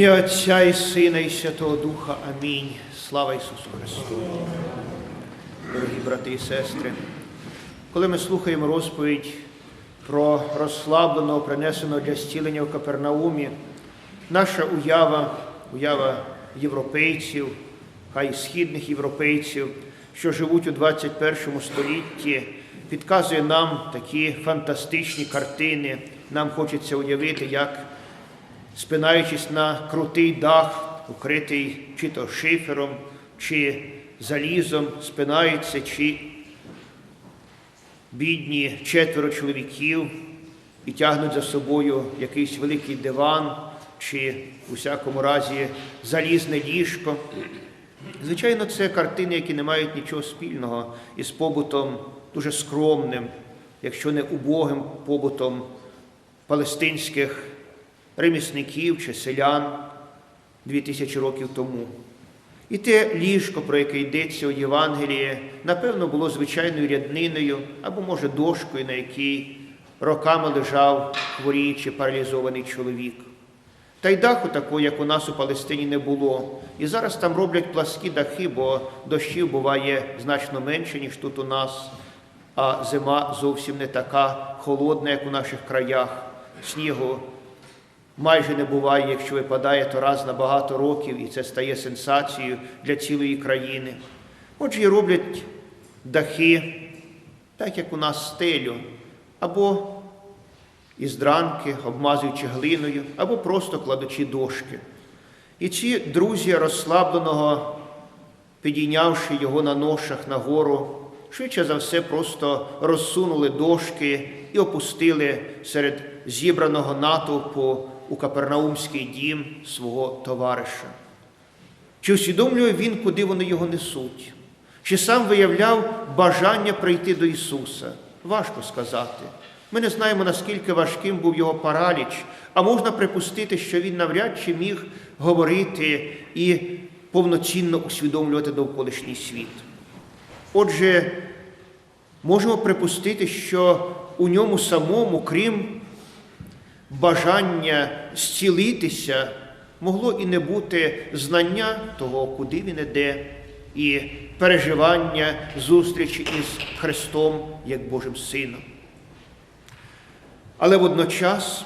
ім'я Отця і Сина, і Святого Духа. Амінь. Слава Ісусу Христу. Дорогі брати і сестри, коли ми слухаємо розповідь про розслабленого, принесеного для зцілення в Капернаумі, наша уява, уява європейців, хай східних європейців, що живуть у 21 столітті, підказує нам такі фантастичні картини. Нам хочеться уявити, як спинаючись на крутий дах, укритий чи то шифером, чи залізом, спинаються, чи бідні четверо чоловіків і тягнуть за собою якийсь великий диван, чи у всякому разі залізне ліжко. Звичайно, це картини, які не мають нічого спільного із побутом дуже скромним, якщо не убогим побутом палестинських ремісників чи селян дві тисячі років тому. І те ліжко, про яке йдеться у Євангелії, напевно, було звичайною рядниною або, може, дошкою, на якій роками лежав хворій чи паралізований чоловік. Та й даху такого, як у нас у Палестині, не було. І зараз там роблять пласкі дахи, бо дощів буває значно менше, ніж тут у нас, а зима зовсім не така холодна, як у наших краях. Снігу майже не буває, якщо випадає, то раз на багато років, і це стає сенсацією для цілої країни. Отже, і роблять дахи, так як у нас стелю, або із дранки, обмазуючи глиною, або просто кладучи дошки. І ці друзі розслабленого, підійнявши його на ношах на гору, швидше за все просто розсунули дошки і опустили серед зібраного натовпу у Капернаумський дім свого товариша. Чи усвідомлює він, куди вони його несуть? Чи сам виявляв бажання прийти до Ісуса? Важко сказати. Ми не знаємо, наскільки важким був його параліч, а можна припустити, що він навряд чи міг говорити і повноцінно усвідомлювати довколишній світ. Отже, можемо припустити, що у ньому самому, крім бажання зцілитися, могло і не бути знання того, куди він іде, і переживання зустрічі із Христом як Божим Сином. Але водночас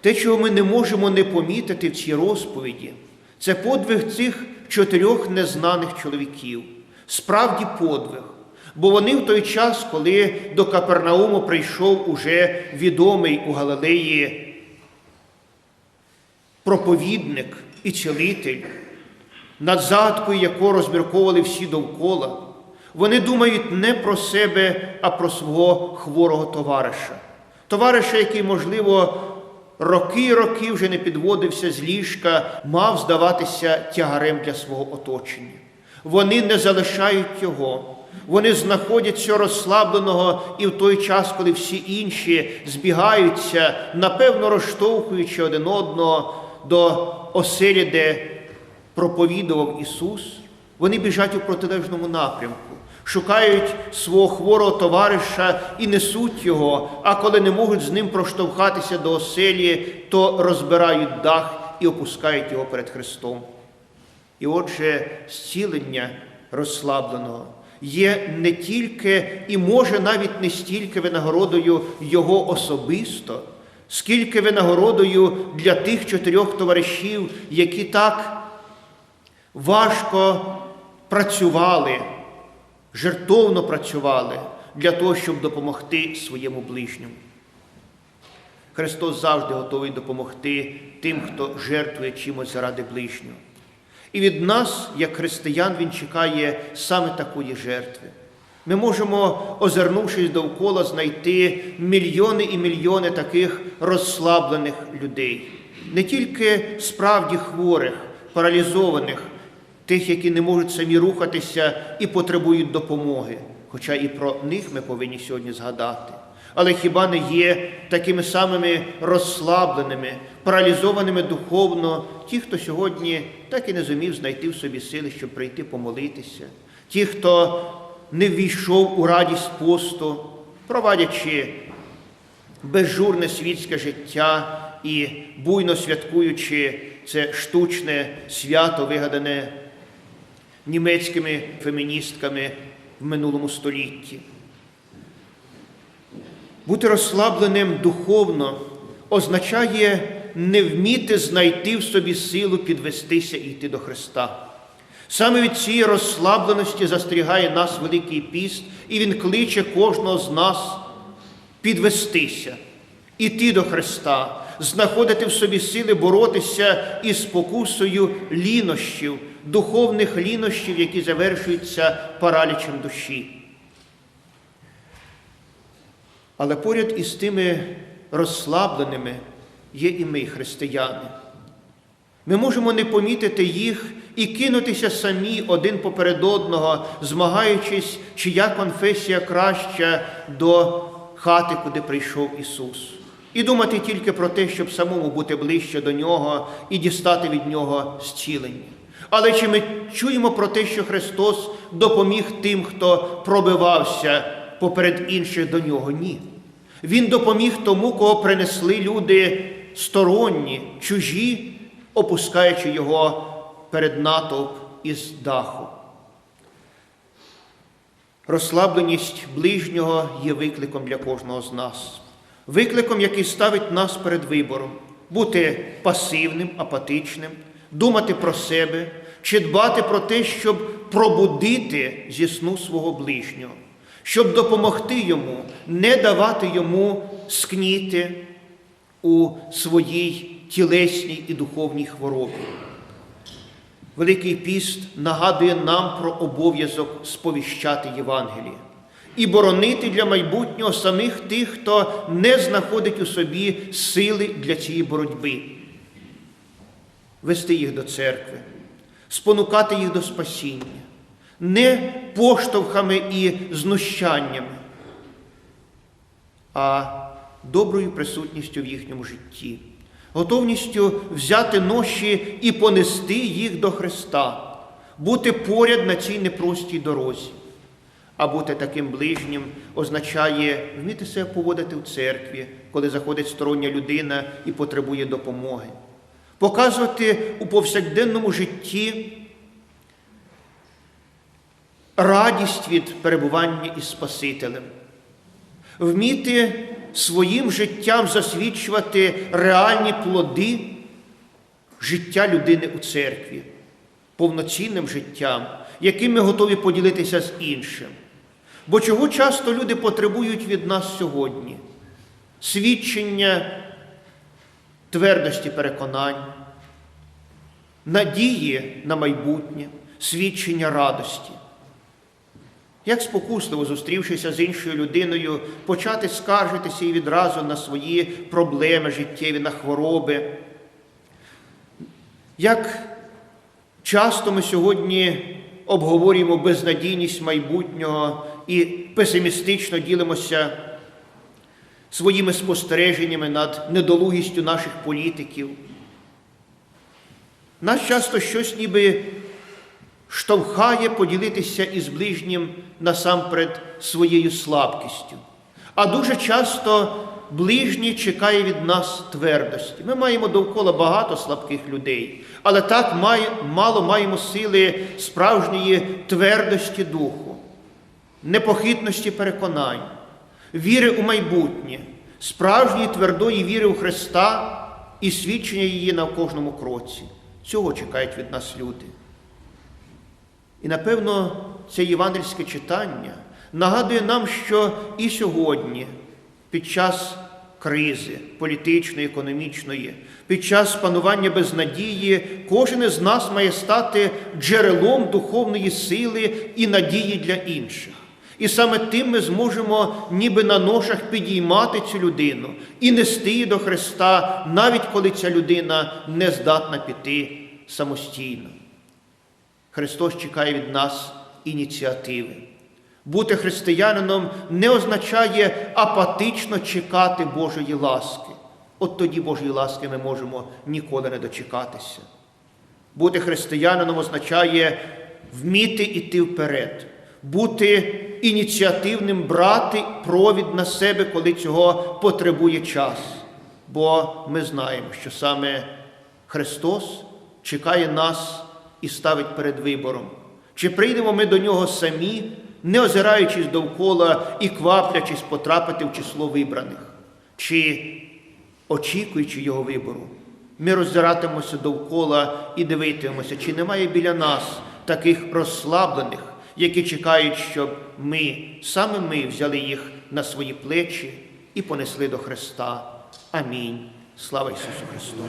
те, чого ми не можемо не помітити в цій розповіді, це подвиг цих чотирьох незнаних чоловіків. Справді подвиг. Бо вони в той час, коли до Капернауму прийшов уже відомий у Галилеї проповідник і цілитель, над загадкою якого розмірковували всі довкола, вони думають не про себе, а про свого хворого товариша. Товариша, який, можливо, роки і роки вже не підводився з ліжка, мав здаватися тягарем для свого оточення. Вони не залишають його. Вони знаходяться розслабленого і в той час, коли всі інші збігаються, напевно розштовхуючи один одного до оселі, де проповідував Ісус, вони біжать у протилежному напрямку, шукають свого хворого товариша і несуть його, а коли не можуть з ним проштовхатися до оселі, то розбирають дах і опускають його перед Христом. І отже, зцілення розслабленого є не тільки і може навіть не стільки винагородою Його особисто, скільки винагородою для тих чотирьох товаришів, які так важко працювали, жертовно працювали для того, щоб допомогти своєму ближньому. Христос завжди готовий допомогти тим, хто жертвує чимось заради ближнього. І від нас, як християн, Він чекає саме такої жертви. Ми можемо, озирнувшись довкола, знайти мільйони і мільйони таких розслаблених людей, не тільки справді хворих, паралізованих, тих, які не можуть самі рухатися і потребують допомоги, хоча і про них ми повинні сьогодні згадати. Але хіба не є такими самими розслабленими, паралізованими духовно ті, хто сьогодні так і не зумів знайти в собі сили, щоб прийти помолитися, ті, хто не ввійшов у радість посту, провадячи безжурне світське життя і буйно святкуючи це штучне свято, вигадане німецькими феміністками в минулому столітті. Бути розслабленим духовно означає не вміти знайти в собі силу підвестися і йти до Христа. Саме від цієї розслабленості застерігає нас Великий піст, і Він кличе кожного з нас підвестися, іти до Христа, знаходити в собі сили боротися із спокусою лінощів, духовних лінощів, які завершуються паралічем душі. Але поряд із тими розслабленими є і ми, християни. Ми можемо не помітити їх і кинутися самі один поперед одного, змагаючись, чия конфесія краща до хати, куди прийшов Ісус. І думати тільки про те, щоб самому бути ближче до Нього і дістати від Нього зцілення. Але чи ми чуємо про те, що Христос допоміг тим, хто пробивався поперед інших до Нього? Ні. Він допоміг тому, кого принесли люди сторонні, чужі, опускаючи його перед натовп із даху. Розслабленість ближнього є викликом для кожного з нас, викликом, який ставить нас перед вибором, бути пасивним, апатичним, думати про себе чи дбати про те, щоб пробудити зі сну свого ближнього, щоб допомогти йому, не давати йому скніти у своїй тілесній і духовній хворобі. Великий піст нагадує нам про обов'язок сповіщати Євангеліє і боронити для майбутнього самих тих, хто не знаходить у собі сили для цієї боротьби, вести їх до церкви, спонукати їх до спасіння, не поштовхами і знущаннями, а доброю присутністю в їхньому житті готовністю взяти ноші і понести їх до Христа, бути поряд на цій непростій дорозі. А бути таким ближнім означає вміти себе поводити в церкві, коли заходить стороння людина і потребує допомоги, показувати у повсякденному житті радість від перебування із Спасителем, вміти своїм життям засвідчувати реальні плоди життя людини у церкві, повноцінним життям, яким ми готові поділитися з іншим. Бо чого часто люди потребують від нас сьогодні? Свідчення твердості переконань, надії на майбутнє, свідчення радості. Як спокусливо, зустрівшися з іншою людиною, почати скаржитися і відразу на свої проблеми життєві, на хвороби. Як часто ми сьогодні обговорюємо безнадійність майбутнього і песимістично ділимося своїми спостереженнями над недолугістю наших політиків. Нас часто щось ніби штовхає поділитися із ближнім насамперед своєю слабкістю. А дуже часто ближній чекає від нас твердості. Ми маємо довкола багато слабких людей, але так мало маємо сили справжньої твердості духу, непохитності переконань, віри у майбутнє, справжньої твердої віри у Христа і свідчення її на кожному кроці. Цього чекають від нас люди. І напевно це євангельське читання нагадує нам, що і сьогодні, під час кризи політичної, економічної, під час панування безнадії, кожен із нас має стати джерелом духовної сили і надії для інших. І саме тим ми зможемо ніби на ношах підіймати цю людину і нести її до Христа, навіть коли ця людина не здатна піти самостійно. Христос чекає від нас ініціативи. Бути християнином не означає апатично чекати Божої ласки. От тоді Божої ласки ми можемо ніколи не дочекатися. Бути християнином означає вміти йти вперед, бути ініціативним, брати провід на себе, коли цього потребує час, бо ми знаємо, що саме Христос чекає нас і ставить перед вибором. Чи прийдемо ми до нього самі, не озираючись довкола і кваплячись потрапити в число вибраних, чи очікуючи його вибору, ми роздиратимемося довкола і дивитимемося, чи немає біля нас таких розслаблених, які чекають, щоб ми, саме ми взяли їх на свої плечі і понесли до Христа. Амінь. Слава Ісусу Христу!